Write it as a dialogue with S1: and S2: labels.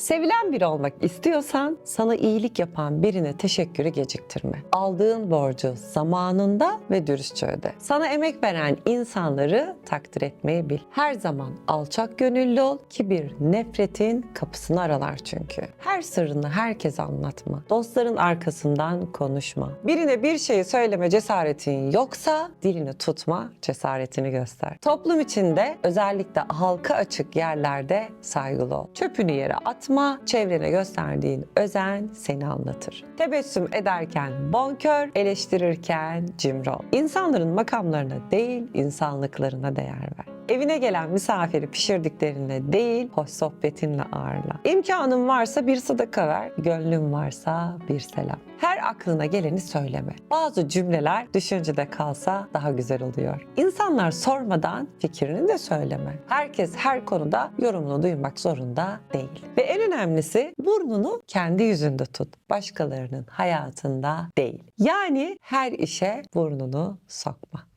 S1: Sevilen biri olmak istiyorsan sana iyilik yapan birine teşekkürü geciktirme. Aldığın borcu zamanında ve dürüstçe öde. Sana emek veren insanları takdir etmeyi bil. Her zaman alçak gönüllü ol. Kibir nefretin kapısını aralar çünkü. Her sırrını herkese anlatma. Dostların arkasından konuşma. Birine bir şeyi söyleme cesaretin yoksa dilini tutma, cesaretini göster. Toplum içinde özellikle halka açık yerlerde saygılı ol. Çöpünü yere atma, çevrene gösterdiğin özen seni anlatır. Tebessüm ederken bonkör, eleştirirken cimri ol. İnsanların makamlarına değil, insanlıklarına değer ver. Evine gelen misafiri pişirdiklerine değil, hoş sohbetinle ağırla. İmkanın varsa bir sadaka ver, gönlün varsa bir selam. Her aklına geleni söyleme. Bazı cümleler düşüncede kalsa daha güzel oluyor. İnsanlar sormadan fikrini de söyleme. Herkes her konuda yorumunu duymak zorunda değil. Ve en önemlisi burnunu kendi yüzünde tut. Başkalarının hayatında değil. Yani her işe burnunu sokma.